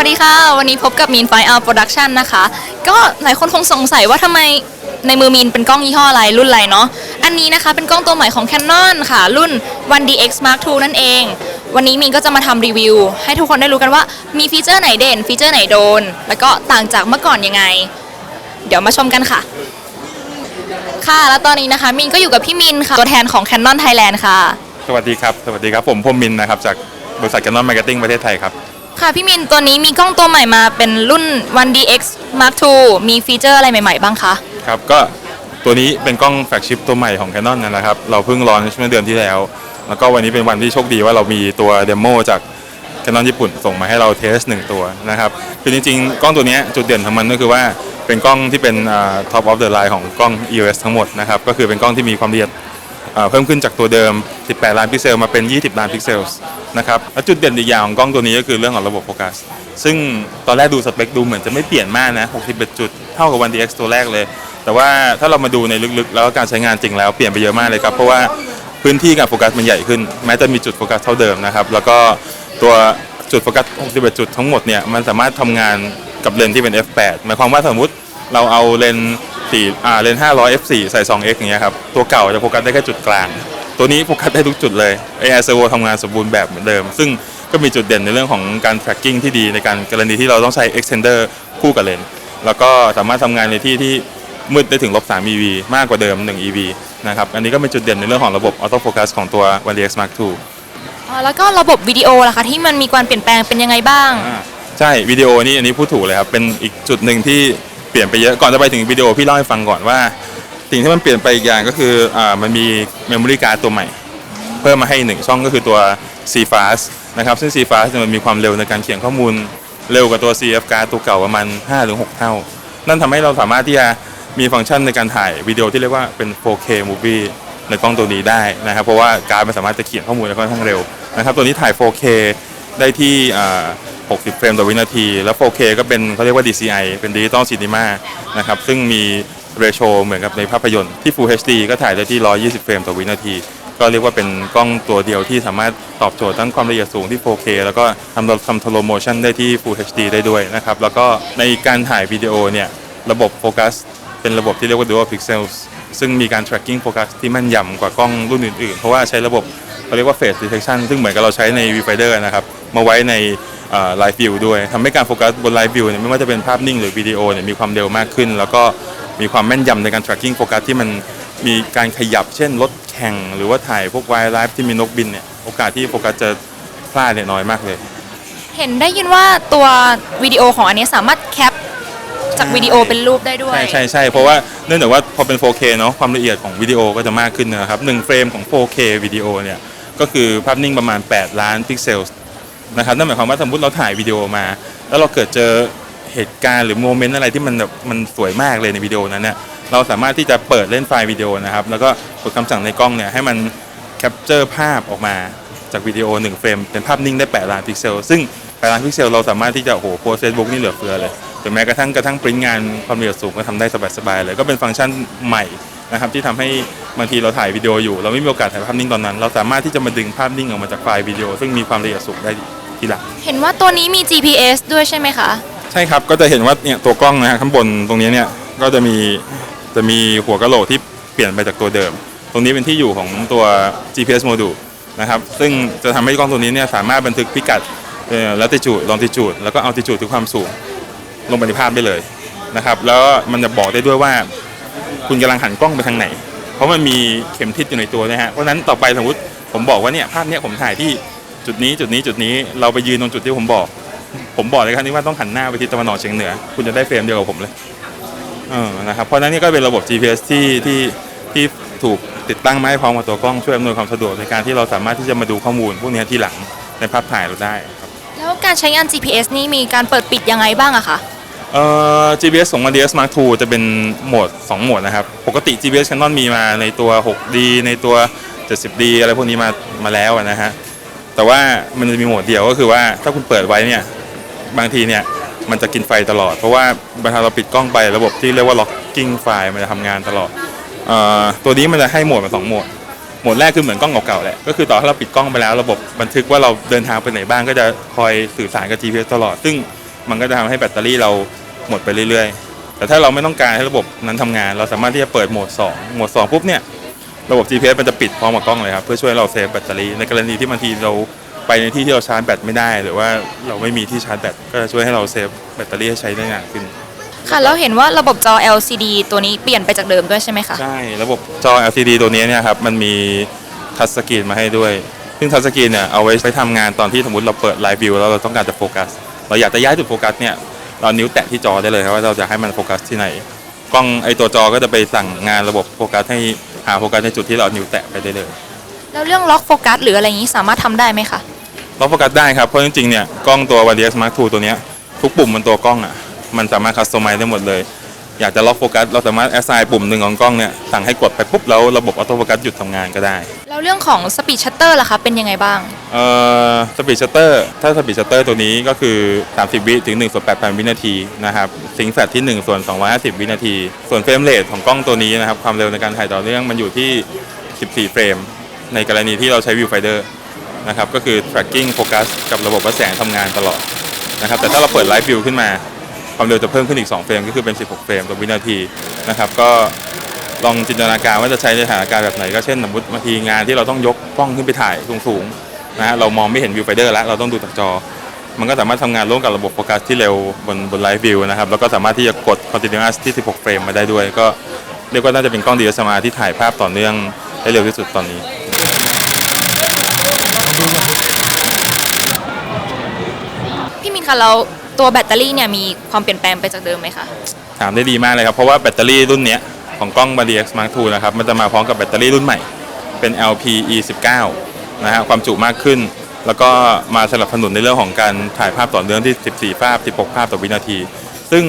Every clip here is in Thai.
ัสดีค่ะ วันนี้พบกับมีนไฟเอาโปรดักชันนะคะ ก็หลายคนคงสงสัยว่าทำไมในมือมีนเป็นกล้องยี่ห้ออะไรรุ่นอะไรเนาะอันนี้นะคะเป็นกล้องตัวใหม่ของ Canon ค่ะ รุ่น 1DX Mark II นั่นเอง วันนี้มีนก็จะมาทำรีวิว ให้ทุกคนได้รู้กันว่ามีฟีเจอร์ไหนเด่น ฟีเจอร์ไหนโดน แล้วก็ต่างจากเมื่อก่อนยังไง เดี๋ยวมาชมกันค่ะ ค่ะแล้วตอนนี้นะคะมินก็อยู่กับพี่มินค่ะตัวแทนของ Canon Thailand ค่ะ สวัสดีครับ สวัสดีครับผมพมมินนะครับจากบริษัท Canon Marketing ประเทศไทยครับ ค่ะพี่มินตัวนี้มีกล้องตัวใหม่มาเป็นรุ่น 1DX Mark II มีฟีเจอร์อะไรใหม่ ๆ บ้างคะ ครับก็ตัวนี้เป็นกล้องแฟลกชิพตัวใหม่ของ Canon นะครับ เราเพิ่งลอนเมื่อเดือนที่แล้ว แล้วก็วันนี้เป็นวันที่โชคดีว่าเรามีตัวเดโมจาก Canon ญี่ปุ่นส่งมาให้เราเทสหนึ่งตัวนะครับคือจริงๆ กล้องตัวนี้จุดเด่นของมันก็คือว่าเป็นกล้องที่เป็น top of the line ของกล้อง EOS ทั้งหมดนะครับก็คือเป็นกล้องที่มีความละเอียด เพิ่มขึ้นจากตัวเดิม 18 ล้านพิกเซลมาเป็น 20 ล้านพิกเซลนะครับและจุดเด่นอีกอย่างของกล้องตัวนี้ก็คือเรื่องของระบบโฟกัส ซึ่งตอนแรกดูสเปคดูเหมือนจะไม่เปลี่ยนมากนะ 61 จุดเท่ากับ 1DX ตัวแรกเลย แต่ว่าถ้าเรามาดูในลึกๆ แล้วการใช้งานจริงแล้วเปลี่ยนไปเยอะมากเลยครับ เพราะว่าพื้นที่การโฟกัสมันใหญ่ขึ้น แม้จะมีจุดโฟกัสเท่าเดิมนะครับ แล้วก็ตัวจุดโฟกัส 61 จุดทั้งหมดเนี่ย มันสามารถทำงานกับเลนส์ที่เป็น f8 หมายความว่าสมมติเราเอาเลน ส์สี่อ่าเลนส์500 f4 ใส่ 2x อย่างเงี้ยครับ ตัวเก่าจะโฟกัสได้แค่จุดกลาง ตัวนี้โฟกัสได้ทุกจุดเลย AI Servo ทำงานสมบูรณ์แบบเหมือนเดิม ซึ่งก็มีจุดเด่นในเรื่องของการ tracking ที่ดีในการกรณีที่เราต้องใช้ extender คู่กับเลนส์แล้วก็สามารถทำงานในที่ที่มืดได้ถึงลบ3 EV มากกว่าเดิม 1 EV นะครับ อันนี้ก็เป็นจุดเด่นในเรื่องของระบบ auto focus ของตัว 1DX Mark II อ๋อแล้วก็ระบบวิดีโอล่ะคะที่มันมีการเปลี่ยนแปลงเป็นยังไงบ้างอ่าใช่วิดีโอนี่อันนี้พูดถูกเลยครับ เป็นอีกจุดหนึ่งที่ เปลี่ยนไปเยอะก่อนจะไปถึงวิดีโอพี่เล่าให้ฟังก่อนว่า สิ่งที่มันเปลี่ยนไปอีกอย่างก็คืออ่ามันมี memory card ตัวใหม่ เพิ่มมาให้หนึ่งช่องก็คือตัว C fast นะครับซึ่ง c f a s t มันมีความเร็วในการเขียนข้อมูลเร็วกว่าตัว CF card ตัวเก่าประมาณ5หรือ6เท่า นั่นทำให้เราสามารถที่จะมีฟังก์ชันในการถ่ายวิดีโอที่เรียกว่าเป็น 4K movie ในกล้องตัวนี้ได้นะครับ เพราะว่าการดมันสามารถจะเขียนข้อมูลได้ค่อนข้างเร็วนะครับ ตัวนี้ถ่าย 4K ได้ที่อ่า 60 เฟรมต่อวินาที แล้ว 4K ก็เป็นเขาเรียกว่า DCI เป็นดิจิตอลซีนีมานะครับ ซึ่งมีเรโชเหมือนกับในภาพยนตร์ที่ Full HD ก็ถ่ายได้ที่ 120 เฟรมต่อวินาที ก็เรียกว่าเป็นกล้องตัวเดียวที่สามารถตอบโจทย์ทั้งความละเอียดสูงที่ 4K แล้วก็ทำทำ slow motion ได้ที่ Full HD ได้ด้วยนะครับ แล้วก็ในการถ่ายวิดีโอเนี่ยระบบโฟกัสเป็นระบบที่เรียกว่า dual pixels ซึ่งมีการ tracking โฟกัสที่แม่นยำกว่ากล้องรุ่นอื่นๆ เพราะว่าใช้ระบบเขาเรียกว่า face detection ซึ่งเหมือนกับเราใช้ใน viewfinder นะครับ มาไว้ใน เอ่อ live view ด้วยทำให้การโฟกัสบน live view เนี่ยไม่ว่าจะเป็นภาพนิ่งหรือวิดีโอเนี่ยมีความเร็วมากขึ้น แล้วก็มีความแม่นยำในการ tracking โฟกัสที่มันมีการขยับเช่นรถแข่ง หรือว่าถ่ายพวก wildlife ที่มีนกบินเนี่ยโอกาสที่โฟกัสจะพลาดเนี่ยน้อยมากเลย เห็นได้ยินว่าตัววิดีโอของอันนี้สามารถแคปจากวิดีโอเป็นรูปได้ด้วย ใช่ใช่ใช่เพราะว่าเนื่องจากว่าพอเป็น 4K เนาะความละเอียดของวิดีโอก็จะมากขึ้นนะครับหนึ่งเฟรมของ 4K วิดีโอเนี่ยก็คือภาพนิ่งประมาณ 8 ล้านพิกเซล นะครับนั่นหมายความว่าสมมติเราถ่ายวิดีโอมา แล้วเราเกิดเจอเหตุการณ์หรือโมเมนต์อะไรที่มันแบบมันสวยมากเลยในวิดีโอนั้นเนี่ยเราสามารถที่จะเปิดเล่นไฟล์วิดีโอนะครับ แล้วก็กดคำสั่งในกล้องเนี่ยให้มันแคปเจอร์ภาพออกมาจากวิดีโอ1เฟรมเป็นภาพนิ่งได้ 8 ล้านพิกเซล ซึ่ง 8 ล้านพิกเซลเราสามารถที่จะโอ้โหโพสเฟซบุ๊กนี่เหลือเฟือเลยหรือแม้กระทั่งกระทั่งปริ้นงานความละเอียดสูงก็ทำได้สบายๆเลย ก็เป็นฟังก์ชันใหม่นะครับที่ทำให้บางทีเราถ่ายวิดีโออยู่ เราไม่มีโอกาสถ่ายภาพนิ่งตอนนั้น เราสามารถที่จะมาดึงภาพนิ่งออกมาจากไฟล์วิดีโอ ซึ่งมีความละเอียดสูงได้ ทีหลังเห็นว่าตัวนี้มี GPS ด้วยใช่ไหมคะ ใช่ครับก็จะเห็นว่าเนี่ยตัวกล้องนะฮะข้างบนตรงนี้เนี่ยก็จะมีจะมีหัวกะโหลกที่เปลี่ยนไปจากตัวเดิม ตรงนี้เป็นที่อยู่ของตัว GPS module นะครับซึ่งจะทำให้กล้องตัวนี้เนี่ยสามารถบันทึกพิกัดเอ่อ latitude longitude แล้วก็ altitude คือความสูงลงไปในภาพได้เลยนะครับแล้วมันจะบอกได้ด้วยว่า คุณกำลังหันกล้องไปทางไหน เพราะมันมีเข็มทิศอยู่ในตัวนะฮะเพราะฉะนั้นต่อไปสมมติผมบอกว่าเนี่ยภาพเนี้ยผมถ่ายที่ จุดนี้จุดนี้จุดนี้เราไปยืนตรงจุดที่ผมบอก ผมบอกเลยครับนี่ว่าต้องหันหน้าไปทิศตะวันออกเฉียงเหนือ คุณจะได้เฟรมเดียวกับผมเลยเออนะครับเพราะฉะนั้นนี่ก็เป็นระบบ GPS ที่ที่ที่ถูกติดตั้งมาให้พร้อมกับตัวกล้องช่วยอำนวยความสะดวกในการที่เราสามารถที่จะมาดูข้อมูล พวกนี้ที่หลังในภาพถ่ายเราได้ครับแล้วการใช้งาน GPS นี่มีการเปิดปิดยังไงบ้างอะคะเอ่อ GPS ของ 1DS Mark II จะเป็นโหมด 2 โหมดนะครับ ปกติ GPS Canon มีมาในตัว 6D ในตัว 70D อะไรพวกนี้มามาแล้วอะนะฮะ แต่ว่ามันจะมีโหมดเดียวก็คือว่าถ้าคุณเปิดไว้เนี่ยบางทีเนี่ยมันจะกินไฟตลอด เพราะว่าเวลาเราปิดกล้องไประบบที่เรียกว่า locking ไฟมันจะทำงานตลอดออตัวนี้มันจะให้โหมดมาสองโหมดโหมดแรกคือเหมือนกล้องเก่าๆแหละก็คือต่อให้เราปิดกล้องไปแล้วระบบบันทึกว่าเราเดินทางไปไหนบ้างก็จะคอยสื่อสารกับ GPS ตลอด ซึ่งมันก็จะทำให้แบตเตอรี่เราหมดไปเรื่อยๆ แต่ถ้าเราไม่ต้องการให้ระบบนั้นทำงาน เราสามารถที่จะเปิดโหมด 2 โหมด 2 ปุ๊บเนี่ย ระบบ GPS มันจะปิดพร้อมกับกล้องเลยครับ เพื่อช่วยเราเซฟแบตเตอรี่ในกรณีที่บางทีเราไปในที่ที่เราชาร์จแบตไม่ได้ หรือว่าเราไม่มีที่ชาร์จแบตก็จะช่วยให้เราเซฟแบตเตอรี่ให้ใช้ได้นานขึ้น ค่ะแล้วเห็นว่าระบบจอ LCD ตัวนี้เปลี่ยนไปจากเดิมด้วยใช่ไหมคะ ใช่ระบบจอ LCD ตัวนี้เนี่ยครับมันมีทัชสกรีนมาให้ด้วย ซึ่งทัชสกรีนเนี่ยเอาไว้ไปทำงานตอนที่สมมติเราเปิดไลฟ์วิวแล้วเราต้องการจะโฟกัสเราอยากจะย้ายจุดโฟกัสเนี่ยเรานิ้วแตะที่จอได้เลยครับว่าเราจะให้มันโฟกัสที่ไหนกล้องไอตัวจอก็จะไปสั่งงานระบบโฟกัสให้ หาโฟกัสในจุดที่เราเอานิ้วแตะไปได้เลย แล้วเรื่องล็อกโฟกัสหรืออะไรอย่างนี้สามารถทำได้ไหมคะเราโฟกัสได้ครับ เพราะจริงๆเนี่ย กล้องตัว One DX Mark II ตัวเนี้ย ทุกปุ่มบนตัวกล้องอะ มันสามารถคัสตอมไมซ์ได้หมดเลย อยากจะล็อกโฟกัสเราสามารถแอสไซน์ปุ่มหนึ่งของกล้องเนี่ยสั่งให้กดไปปุ๊บแล้วระบบออโต้โฟกัสหยุดทำงานก็ได้ แล้วเรื่องของสปีดชัตเตอร์ล่ะคะเป็นยังไงบ้าง เอ่อสปีดชัตเตอร์ถ้าสปีดชัตเตอร์ตัวนี้ก็คือ 30 วิถึง1ส่วน8,000 วินาทีนะครับสิงแฟลที่ 1 ส่วน 250 วินาที ส่วนเฟรมเรทของกล้องตัวนี้นะครับ ความเร็วในการถ่ายต่อเนื่องมันอยู่ที่ 14 เฟรม ในกรณีที่เราใช้ viewfinder นะครับก็คือ tracking focus กับระบบวัดแสงทำงานตลอดนะครับแต่ถ้าเราเปิด live view ขึ้นมา ความเร็วจะเพิ่มขึ้นอีก 2 เฟรมก็คือเป็น 16 เฟรมต่อวินาทีนะครับก็ลองจินตนาการว่าจะใช้ในสถานการณ์แบบไหนก็เช่นสมมติบางทีงานที่เราต้องยกกล้องขึ้นไปถ่ายสูงๆนะฮะเรามองไม่เห็นวิวไฟเดอร์แล้วเราต้องดูจากจอ มันก็สามารถทำงานร่วมกับระบบโฟกัสที่เร็วบนบนไลฟ์วิวนะครับแล้วก็สามารถที่จะกด continuous ที่ 16 เฟรมมาได้ด้วย ก็เรียกว่าน่าจะเป็นกล้อง DSLR ที่ถ่ายภาพต่อเนื่องได้เร็วที่สุดตอนนี้พี่มินคะแล้ว ตัวแบตเตอรี่เนี่ยมีความเปลี่ยนแปลงไปจากเดิมไหมคะ ถามได้ดีมากเลยครับ เพราะว่าแบตเตอรี่รุ่นเนี้ยของกล้อง b a d X Mark II นะครับ มันจะมาพร้อมกับแบตเตอรี่รุ่นใหม่ เป็น LPE19 นะฮะความจุมากขึ้น แล้วก็มาสนับสนุนในเรื่องของการถ่ายภาพต่อเนื่องที่ 14 ภาพ 16 ภาพต่อวินาที ซึ่ง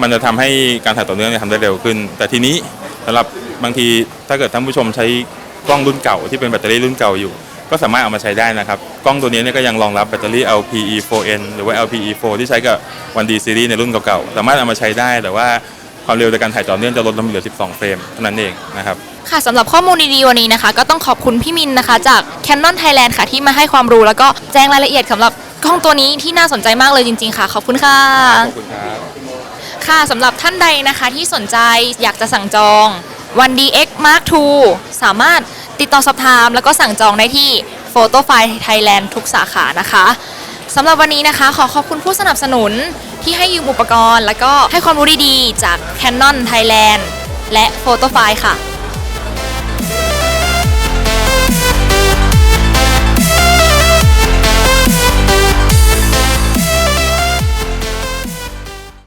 มันจะทำให้การถ่ายต่อเนื่องเนี่ยทำได้เร็วขึ้น แต่ทีนี้สำหรับบางทีถ้าเกิดท่านผู้ชมใช้กล้องรุ่นเก่าที่เป็นแบตเตอรี่รุ่นเก่าอยู่ ก็สามารถเอามาใช้ได้นะครับ กล้องตัวนี้เนี่ยก็ยังรองรับแบตเตอรี่ LPE4N หรือว่า LPE4 ที่ใช้กับ 1D series ในรุ่นเก่าๆ สามารถเอามาใช้ได้แต่ว่าความเร็วในการถ่ายต่อเนื่องจะลดลงเหลือ 12 เฟรมเท่านั้นเองนะครับ ค่ะสำหรับข้อมูลดีๆวันนี้นะคะ ก็ต้องขอบคุณพี่มินนะคะ จาก Canon Thailand ค่ะที่มาให้ความรู้แล้วก็แจ้งรายละเอียดสำหรับกล้องตัวนี้ที่น่าสนใจมากเลยจริง ๆ ค่ะ ขอบคุณค่ะ ขอบคุณครับค่ะสำหรับท่านใดนะคะที่สนใจอยากจะสั่งจอง 1 DX Mark II สามารถ ติดต่อสอบถาม แล้วก็สั่งจองได้ที่ Photo File Thailand ทุกสาขานะคะสำหรับวันนี้นะคะ ขอขอบคุณผู้สนับสนุนที่ให้ยืมอุปกรณ์ แล้วก็ให้ความรู้ดีๆ จาก Canon Thailand และ Photo f i ค่ะ